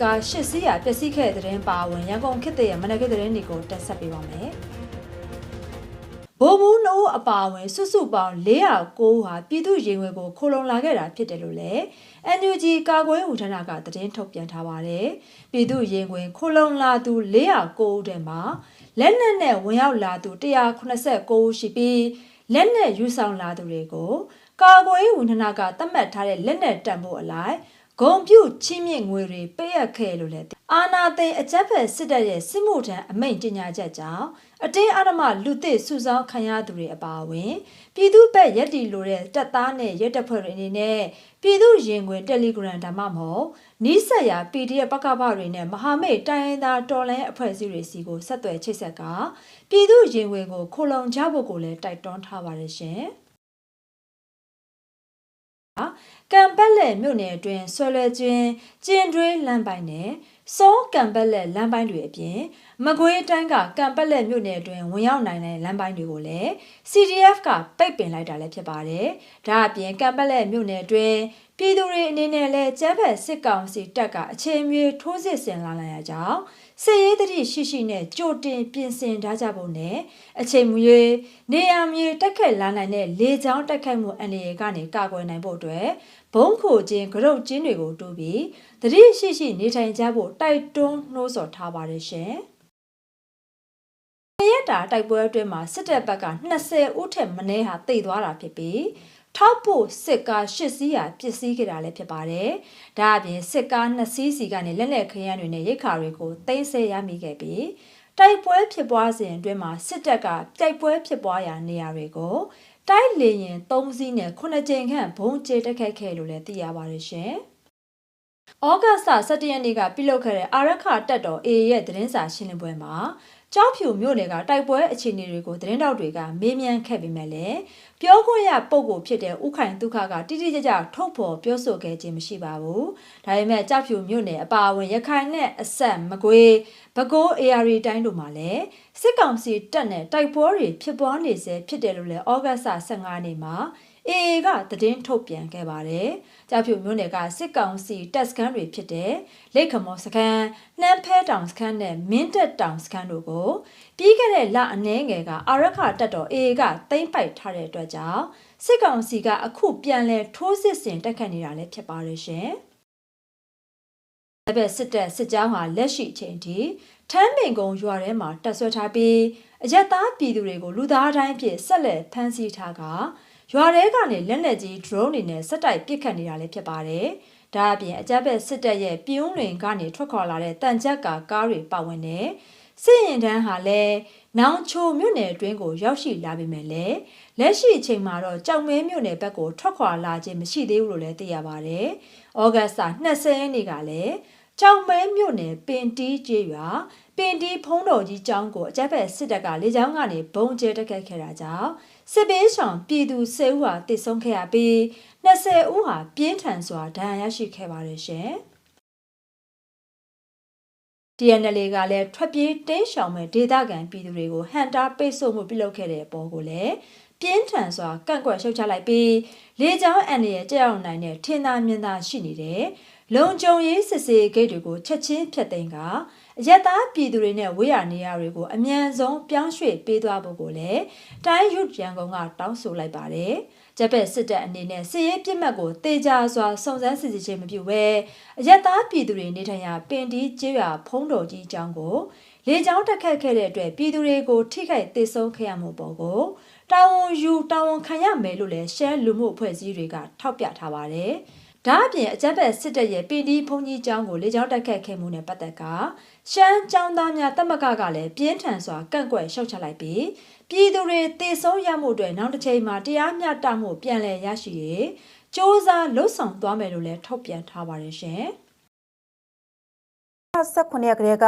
ဖို့စစ်ကားရှစ်စီးရပျက်စီးခဲ့တဲ့တဲ့ရင်ပါဝင်ရန်ကုန်ခေတ်တဲ့မနက်ခေတ်တဲ့ရင်တွေကိုတက်ဆက်ပေးပါမယ်။ဘိုးဘူးနိုးအပါဝင်စုစုပေါင်း409ဟာပြည်သူရင်ဝယ်ကိုခိုလုံလာခဲ့တာဖြစ်တယ်လို့လည်း NUG ကာကွယ်ရေးဝန်ထမ်းကသတင်းထုတ်ပြန်ထားပါတယ်။ပြည်သူရင်ဝင်ခိုလုံလာသူ409ဦးထဲမှာလက်နက်နဲ့ဝင်ရောက်လာသူ189ဦးရှိပြီးလက်နက်ယူဆောင်လာသူတွေကိုကာကွယ်ရေးဝန်ထမ်းကသတ်မှတ်ထားတဲ့လက်နက်တန်ဖို့အလိုက် ဂုံပြုတ်ချင်းမြင့်ငွေတွေပေးရခဲ့လို့လည်းအာနာသိန်အကြက်ဖက်စစ်တပ်ရဲ့စစ်မှုထမ်းအမိန့်ကြေညာချက်ကြောင့်အတင်းအဓမ္မလူသစ်စုဆောင်းခံရသူတွေအပါအဝင် ပြည်သူ့ဘက်ရက်တီလိုတဲ့တပ်သားနဲ့ရဲတပ်ဖွဲ့တွေအနေနဲ့ပြည်သူရင်ခွင် Telegram ဒါမှမဟုတ်နီးစပ်ရာ PDF ပကပတွေနဲ့မဟာမိတ်တိုင်းရင်းသားတော်လှန်အဖွဲ့အစည်းတွေစီကိုဆက်သွယ်ချိတ်ဆက်ကပြည်သူရင်ခွင်ကိုခိုလုံကြဖို့ကိုလည်းတိုက်တွန်းထားပါတယ်ရှင်။ ကံပက်လက်မြို့နယ်အတွင်းဆွဲလွဲကျွင်းကျင်တွဲလမ်းပိုင်းနဲ့စောကံပက်လက်လမ်းပိုင်းတွေအပြင်မကွေးတိုင်းကကံပက်လက်မြို့နယ်အတွင်းဝင်ရောက်နိုင်တဲ့လမ်းပိုင်းတွေကိုလည်း CDF ကပိတ်ပင်လိုက်တာလည်းဖြစ်ပါတယ်။ဒါအပြင်ကံပက်လက်မြို့နယ်အတွင်းပြည်သူတွေအနေနဲ့လည်းကျန်းဖက်စစ်ကောင်စီတပ်ကအချိန်မြေထိုးစစ်ဆင်လာနိုင်ရကြောင်း စစ်ရေးတတိရှိရှိနဲ့ကြိုတင်ပြင်ဆင်ထားကြဖို့နဲ့အချိန်မရွေးနေရာမြေတက်ခက်လာနိုင်တဲ့လေကြောင်းတက်ခတ်မှုအန္တရာယ်ကနေကာကွယ်နိုင်ဖို့အတွက်ဘုံခိုခြင်းကရုတ်ကျင်းတွေကိုတိုးပြီးတတိရှိရှိနေထိုင်ကြဖို့တိုက်တွန်းနှိုးဆော်ထားပါတယ်ရှင်။ရက်တာတိုက်ပွဲအတွင်းမှာစစ်တပ်ဘက်က20ဦးထက်မနည်းဟာတိတ်သွားတာဖြစ်ပြီး ထောက်ဖို့စစ်ကား၈စီးဟာပစ္စည်းခဲ့တာလည်းဖြစ်ပါတယ်။ဒါအပြင်စစ်ကား2စီးစီကနေလက်လက်ခရမ်းတွေနဲ့ရိတ်ခါတွေကိုတင်ဆက်ရမိခဲ့ပြီးတိုက်ပွဲဖြစ်ပွားစဉ်အတွင်းမှာစစ်တပ်ကတိုက်ပွဲဖြစ်ပွားရာနေရာတွေကိုတိုက်လေရင်3စီးနဲ့9ကြိမ်ခန့်ဘုံကျဲတက်ခတ်ခဲ့လို့လည်းသိရပါတယ်ရှင်။ဩဂတ်စ်17ရက်နေ့ကပြုလုပ်ခဲ့တဲ့အာရခတက်တော် A ရဲ့သတင်းစာရှင်းလင်းပွဲမှာ ကြောက်ဖြူမြို့နယ်ကတိုက်ပွဲအခြေအနေတွေကိုသတင်းတောက်တွေကမေးမြန်းခဲ့ပေမဲ့လည်းပြောခွင့်ရပုံကိုဖြစ်တဲ့ဥခိုင်ဒုက္ခကတိတိကျကျထုတ်ဖော်ပြောဆိုခဲ့ခြင်းမရှိပါဘူး။ဒါပေမဲ့ကြောက်ဖြူမြို့နယ်အပါအဝင်ရခိုင်နဲ့အဆက်မကွေးပဲခူး AR တိုင်းတို့မှာလည်းစစ်ကောင်စီတပ်နဲ့တိုက်ပွဲတွေဖြစ်ပွားနေစေဖြစ်တယ်လို့လည်းဩဂတ်စ်15နေ့မှာ AA ကသတင်းထုတ်ပြန်ခဲ့ပါတယ်။ကြောက်ဖြူမြို့နယ်ကစစ်ကောင်စီတပ်စခန်းတွေဖြစ်တဲ့လိတ်ခမော်စခန်း၊နှမ်းဖဲတောင်စခန်းနဲ့မင်းတက်တောင်စခန်းတို့ကိုပြီးခဲ့တဲ့လအနည်းငယ်ကအာရခတပ်တော် AA ကသိမ်းပိုက်ထားတဲ့အတွက်ကြောင့်စစ်ကောင်စီကအခုပြန်လည်ထိုးစစ်ဆင်တက်ခတ်နေတာလည်းဖြစ်ပါတယ်ရှင်။ဒါပေမဲ့စစ်တပ်စစ်ကြောင်းဟာလက်ရှိအချိန်ထိထမ်းပင်ကုံရွာထဲမှာတပ်ဆွဲထားပြီးအရက်သားပြည်သူတွေကိုလူသားတိုင်းအဖြစ်ဆက်လက်ဖမ်းဆီးထားက ရွာထဲကနေလက်လက်ကြီး drone တွေနဲ့စက်တိုက်ပစ်ခတ်နေတာလည်းဖြစ်ပါတယ်။ဒါအပြင်အကြမ်းဖက်စစ်တပ်ရဲ့ပြင်းလွင်ကနေထွက်ခွာလာတဲ့တန်ကြပ်ကာကားတွေပါဝင်တဲ့စစ်ရင်တန်းဟာလည်းနောင်ချိုမြို့နယ်အတွင်းကိုရောက်ရှိလာပြီမဲ့လည်းလက်ရှိအချိန်မှာတော့ကြောင်မဲမြို့နယ်ဘက်ကိုထွက်ခွာလာခြင်းမရှိသေးဘူးလို့လည်းသိရပါတယ်။ဩဂတ်စ်20ရက်နေ့ကလည်းကြောင်မဲမြို့နယ်ပင်တီးကျေးရွာပင်တီးဖုံးတော်ကြီးကျောင်းကိုအကြမ်းဖက်စစ်တပ်ကလေကြောင်းကနေဘုံကျဲတက်ခတ်ခဲ့တာကြောင့် စစ်ပေးဆောင်ပြည်သူ10ဦးဟာတိတ်ဆုံးခဲ့ရပြီး20ဦးဟာပြင်းထန်စွာဒဏ်ရာရရှိခဲ့ပါတယ်ရှင်။ TNL ကလည်းထွက်ပြေးတင်းရှောင်မဲ့ဒေသခံပြည်သူတွေကိုဟန်တာပိတ်ဆို့မှုပြုလုပ်ခဲ့တဲ့အပေါ်ကိုလည်းပြင်းထန်စွာကန့်ကွက်ရှုတ်ချလိုက်ပြီးလေကြောင်းအန်ရဲ့ကြောက်အောင်နိုင်တဲ့ထင်သာမြင်သာရှိနေတဲ့လုံခြုံရေးစစ်ဆေးဂိတ်တွေကိုချက်ချင်းဖျက်သိမ်းက အရက်သားပြည်သူတွေနဲ့ဝေးရနေရတွေကိုအမြန်ဆုံးပြောင်းရွှေ့ပေးသွားဖို့ကိုလည်းတိုင်းရုပ်ရန်ကုန်ကတောင်းဆိုလိုက်ပါတယ်။ဂျပက်စစ်တပ်အနေနဲ့စစ်ရေးပြစ်မှတ်ကိုတေချာစွာစုံစမ်းစစ်ဆေးခြင်းမပြုဘဲအရက်သားပြည်သူတွေနေထိုင်ရာပင်တီးကျေးရွာဖုံးတော်ကြီးအကြောင်းကိုလေကြောင်းတက်ခတ်ခဲ့တဲ့အတွက်ပြည်သူတွေကိုထိခိုက်ဒေဆုံးခဲ့ရမှုပေါ်ကိုတာဝန်ယူတာဝန်ခံရမယ်လို့လည်းရှမ်းလူမှုအဖွဲ့အစည်းတွေကထောက်ပြထားပါတယ်။ ဒါအပြင်အကြက်ဘက်စစ်တပ်ရဲ့ပင်ဒီဖုန်ကြီးကျောင်းကိုလေကြောင်းတိုက်ခတ်ခဲ့မှုနဲ့ပတ်သက်ကရှမ်းကျောင်းသားများတမကကလည်းပြင်းထန်စွာကန့်ကွက်ရှုတ်ချလိုက်ပြီးပြည်သူတွေတေဆုံးရမှုတွေနောက်တစ်ချိန်မှာတရားမျှတမှုပြန်လည်ရရှိရေးစ조사လှုပ်ဆောင်သွားမယ်လို့လည်းထုတ်ပြန်ထားပါတယ်ရှင်18ရက်ကလေးက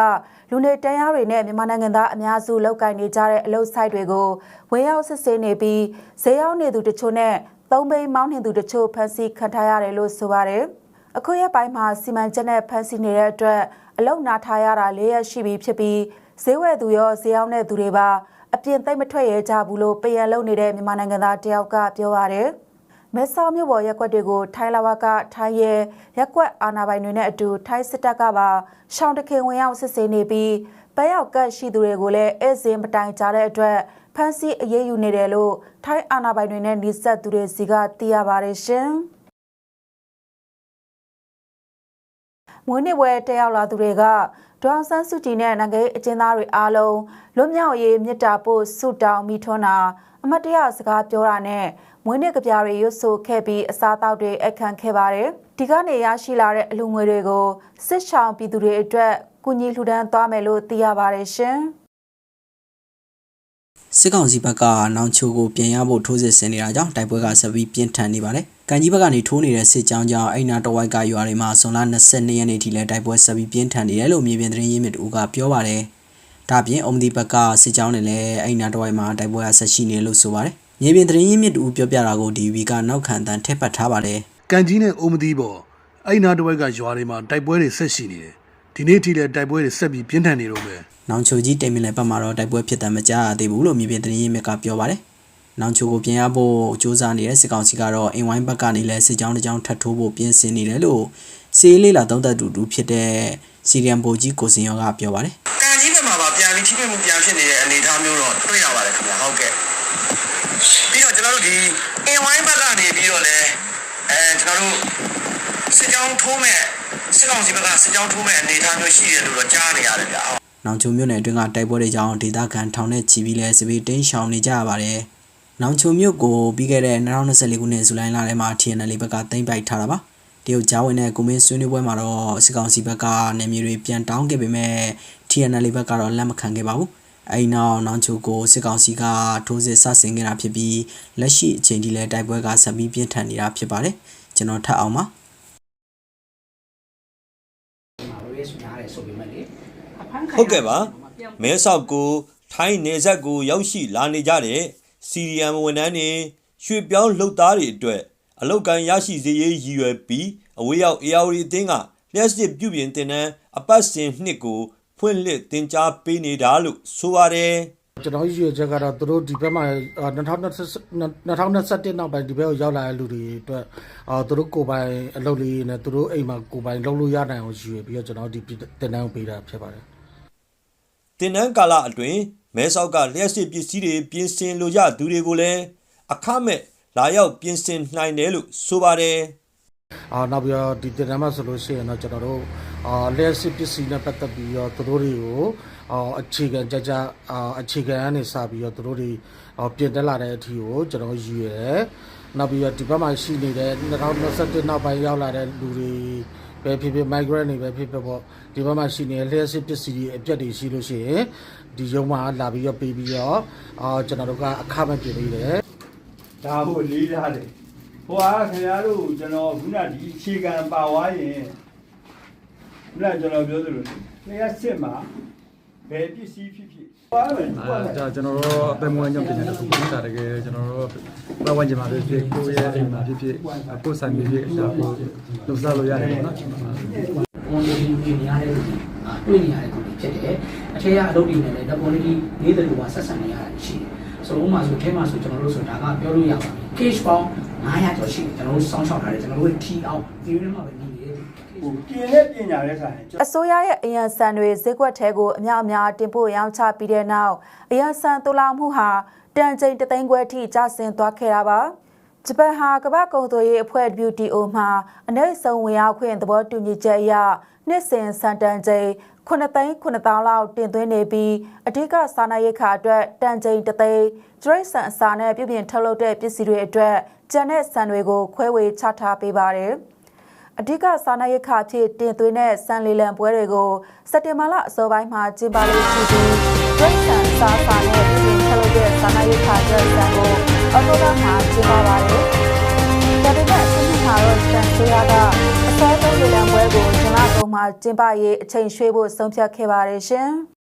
လူနေတန်းရားတွေနဲ့မြန်မာနိုင်ငံသားအများစုလောက်ကင်နေကြတဲ့အလုပ်ဆိုင်တွေကိုဝင်ရောက်စစ်ဆေးနေပြီးဈေးရောက်နေသူတချို့နဲ့ သုံးဘိန်းမောင်းနှင်သူတချို့ဖမ်းဆီးခံထားရတယ်လို့ဆိုပါတယ်။အခုရက်ပိုင်းမှာစီမံချက်နဲ့ဖမ်းဆီးနေတဲ့အတွက်အလုံနာထားရတာ၄ရက်ရှိပြီဖြစ်ပြီးဈေးဝယ်သူရောဈေးရောက်တဲ့သူတွေပါအပြင်သိမ့်မထွက်ရဲကြဘူးလို့ပယံလုံနေတဲ့မြန်မာနိုင်ငံသားတယောက်ကပြောပါတယ်။မဲဆောက်မြို့ပေါ်ရက်ကွက်တွေကိုထိုင်းလာဝကထိုင်းရဲရက်ကွက်အာဏာပိုင်တွေနဲ့အတူထိုင်းစစ်တပ်ကပါရှောင်းတခင်ဝင်ရောက်စစ်ဆေးနေပြီး ပန်းရောက်ကတ်ရှိသူတွေကိုလည်းဧည့်စင်မတိုင်ကြတဲ့အတွက်ဖမ်းဆီးအရေးယူနေတယ်လို့ထိုင်းအာဏာပိုင်တွေနဲ့နှိစက်သူတွေစီကသိရပါတယ်ရှင်။မွေးနေ့ပွဲတက်ရောက်လာသူတွေကဒေါအောင်ဆန်းစုကြည်နဲ့နိုင်ငံရေးအကျဉ်းသားတွေအားလုံးလွတ်မြောက်ရေးမြစ်တာပို့ဆုတောင်းမိထွန်းတာအမတ်တရစကားပြောတာနဲ့မွေးနေ့ကြပြားတွေရွတ်ဆိုခဲ့ပြီးအစားအသောက်တွေအခန့်ခဲ့ပါတယ်ဒီကနေရရှိလာတဲ့အလူငွေတွေကိုစစ်ဆောင်ပြည်သူတွေအတွက် ကူညီလှူဒန်းသွားမယ်လို့သိရပါတယ်ရှင်။စစ်ကောင်စီဘက်ကနောင်ချိုကိုပြန်ရဖို့ထိုးစစ်ဆင်နေတာကြောင့်တိုက်ပွဲကဆက်ပြီးပြင်းထန်နေပါတယ်။ကန်ကြီးဘက်ကနေထိုးနေတဲ့စစ်ကြောင်းကြောင့်အိမ်နာတဝိုက်ကရွာတွေမှာဇွန်လ22ရက်နေ့ထိလည်းတိုက်ပွဲဆက်ပြီးပြင်းထန်နေတယ်လို့မြေပြင်သတင်းရင်းမြစ်တူကပြောပါတယ်။ဒါပြင်အုံဒီဘက်ကစစ်ကြောင်းတွေလည်းအိမ်နာတဝိုက်မှာတိုက်ပွဲကဆက်ရှိနေလို့ဆိုပါတယ်။မြေပြင်သတင်းရင်းမြစ်တူပြောပြတာကို DV ကနောက်ခံတန်းထည့်ပတ်ထားပါတယ်။ကန်ကြီးနဲ့အိုမသီးပေါ်အဲ့နာတစ်ဝက်ကရွာတွေမှာတိုက်ပွဲတွေဆက်ရှိနေတယ် ဒီနေ့ထိလည်းတိုက်ပွဲတွေဆက်ပြီးပြင်းထန်နေတော့မယ်နောင်ချိုကြီးတိမ်မင်လည်းဘက်မှာတော့တိုက်ပွဲဖြစ်တယ်မကြားရသေးဘူးလို့မြေပြင်သတင်းရင်းမြစ်ကပြောပါတယ်။နောင်ချိုကိုပြင်ရဖို့စ조사နေတဲ့စစ်ကောင်စီကတော့အင်ဝိုင်းဘက်ကနေလည်းစစ်ကြောင်းတစ်ကြောင်းထပ်ထိုးဖို့ပြင်ဆင်နေတယ်လို့စီလေးလာသုံးသက်တူတူဖြစ်တဲ့စီရီယံဘိုကြီးကိုစင်ရောကပြောပါတယ်ကံကြီးဘက်မှာပါပြန်ပြီးထိတွေ့မှုပြန်ဖြစ်နေတဲ့အနေအထားမျိုးတော့တွေ့ရပါတယ်ခင်ဗျာဟုတ်ကဲ့ပြီးတော့ကျွန်တော်တို့ဒီအင်ဝိုင်းဘက်ကနေပြီးတော့လဲအဲကျွန်တော်တို့စစ်ကြောင်းထိုးမဲ့ စစ်ကောင်စီဘက်ကစစ်ကြောင်းထိုးမဲ့အနေအထားမျိုးရှိတယ်လို့တော့ကြားနေရတယ်ဗျာဟုတ်။နောင်ချိုမြို့နယ်အတွင်းကတိုက်ပွဲတွေကြောင့်ဒေသခံထောင်နဲ့ချီပြီးလဲစပီတင်းရှောင်နေကြရပါတယ်။နောင်ချိုမြို့ကိုပြီးခဲ့တဲ့2024ခုနှစ်ဇူလိုင်လထဲမှာ TNL ဘက်ကသိမ်းပိုက်ထားတာပါ။တရုတ်ကြားဝင်တဲ့ကွန်မင်းဆွေးနွေးပွဲမှာတော့စစ်ကောင်စီဘက်ကနေမြေတွေပြန်တောင်းခဲ့ပေမဲ့ TNL ဘက်ကတော့လက်မခံခဲ့ပါဘူး။အဲဒီနောက်နောင်ချိုကိုစစ်ကောင်စီကထိုးစစ်ဆဆင်ခဲ့တာဖြစ်ပြီးလက်ရှိအချိန်ထိလည်းတိုက်ပွဲကဆက်ပြီးပြင်းထန်နေတာဖြစ်ပါတယ်။ကျွန်တော်ထပ်အောင်ပါ ဟုတ်ကဲ့ပါမဲဆောက်ကိုထိုင်းနေဆက်ကိုရောက်ရှိလာနေကြတဲ့စီရီယံဝန်ထမ်းတွေရွှေပြောင်းလှုပ်သားတွေအတွက်အလောက်ကန်ရရှိစေရေးရည်ရွယ်ပြီးအဝေးရောက် AR အသင်းကလျှက်စစ်ပြုပြင်တင်တဲ့အပတ်စဉ်နှစ်ကိုဖွင့်လှစ်တင် जा ပေးနေတာလို့ဆိုပါတယ် ကျွန်တော်ရွေချက်ကတော့သူတို့ဒီဘက်မှာ2020 2021နောက်ပိုင်းဒီဘက်ကိုရောက်လာတဲ့လူတွေအတွက်အာသူတို့ကိုယ်ပိုင်အလုပ်လေးနဲ့သူတို့အိမ်မှာကိုယ်ပိုင်လုပ်လို့ရနိုင်အောင်ရွေပြီးတော့ကျွန်တော်ဒီတင်တန်းကိုပေးတာဖြစ်ပါတယ်တင်နန်းကာလအတွင်းမဲဆောက်ကလျှက်စစ်ပစ္စည်းတွေပြင်ဆင်လိုကြသူတွေကိုလည်းအခမဲ့လာရောက်ပြင်ဆင်နိုင်တယ်လို့ဆိုပါတယ်အာနောက်ပြီးတော့ဒီတင်တန်းမှာဆိုလို့ရှိရင်တော့ကျွန်တော်တို့အာလက်စစ်ပစ္စည်းနဲ့ပတ်သက်ပြီးတော့သူတို့တွေကို အာအခြေခံကြကြအာအခြေခံအနေစပြီးတော့သူတို့တွေအာပြင်တက်လာတဲ့အထီကိုကျွန်တော်ရွေတယ်နောက်ပြီးတော့ဒီဘက်မှာရှိနေတဲ့2021နောက်ပိုင်းရောက်လာတဲ့လူတွေပဲဖြစ်ဖြစ် migrant တွေပဲဖြစ်ဖြစ်ပေါ့ဒီဘက်မှာရှိနေတဲ့လျှက်စစ်ပစ္စည်းတွေအပြတ်တွေရှိလို့ရှိရင်ဒီရုံမှာလာပြီးတော့ပေးပြီးတော့အာကျွန်တော်တို့ကအခမဲ့ပြင်ပေးတယ်ဒါဖို့လေးထားတယ်ဟိုဟာခင်ဗျားတို့ကျွန်တော်ခုနဒီအခြေခံပါဝါရင်ခုနကျွန်တော်ပြောသလိုနေရာစစ်မှာ ဘယ်ပစ္စည်းဖြစ်ဖြစ်ပါမယ်အဲဒါကျွန်တော်တို့အပင်မွေးကြောင့်ပြင်နေတဲ့ပုံစံဒါတကယ်ကျွန်တော်တို့ပတ်ဝန်းကျင်မှာဖြစ်ဖြစ်ကိုယ့်ရဲ့အိမ်မှာဖြစ်ဖြစ်ကိုယ်ဆိုင်ဖြစ်ဖြစ်ဒါကိုလှုပ်ရှားလို့ရတယ်ပေါ့နော်ကွန်မြူနတီနေရတဲ့လူတွေအာတွေ့နေရတဲ့လူတွေဖြစ်တယ်။အထက်ကအလုပ်တွေနဲ့လည်း double နေတဲ့လူကဆက်ဆံနေရတာရှိတယ်။ဆိုတော့ဥပမာဆိုထဲမှာဆိုကျွန်တော်တို့ဆိုတာကပြောလို့ရပါပြီ။ case ပေါင်း900ကျော်ရှိတယ်ကျွန်တော်တို့စောင့်ရှောက်ထားတယ်ကျွန်တော်တို့ထီအောင်ဒီလိုမှပဲနေနေတယ် ဟိုပြင်တဲ့ပညာတဲ့ဆိုင်အစိုးရရဲ့အရန်ဆန်တွေဈေးကွက်ထဲကိုအများအများတင်ပို့ရောင်းချပြီးတဲ့နောက်အရန်ဆန်တူလာမှုဟာတန်ချိန်တသိန်းခွဲထိကျဆင်းသွားခဲ့တာပါဂျပန်ဟာကမ္ဘာကုန်သွယ်ရေးအဖွဲ့ WTO မှာအနည်းဆုံးဝင်ရောက်ခွင့်သဘောတူညီချက်အရနှစ်စဉ်စံတန်ချိန်9သိန်း9တောင်းလောက်တင်သွင်းနေပြီးအဓိကစားနပ်ရိက္ခာအတွက်တန်ချိန်တသိန်းဒရိတ်ဆန်အစာနဲ့ပြုပြင်ထုတ်လုပ်တဲ့ပစ္စည်းတွေအတွက်ကျန်တဲ့ဆန်တွေကိုခွဲဝေချထားပေးပါတယ်။ အဓိကစားနပ်ရိက္ခာဖြစ်တင်သွင်းတဲ့စံလီလံပွဲတွေကိုစက်တင်ဘာလအစောပိုင်းမှာကျင်းပလို့ရှိပြီးဒိတ်ဆန်စားစာနဲ့ပြည်ပြင်ထုတ်လုပ်တဲ့စားနပ်ရိက္ခာတွေစံကိုအော်တိုဘာမှာကျင်းပပါတယ်။ဒါပေမဲ့အခုနှစ်မှာတော့စံဆိုရကအစောဆုံးလီလံပွဲကိုဇွန်လကုန်မှာကျင်းပရေးအချိန်ရွှေ့ဖို့ဆုံးဖြတ်ခဲ့ပါတယ်ရှင်။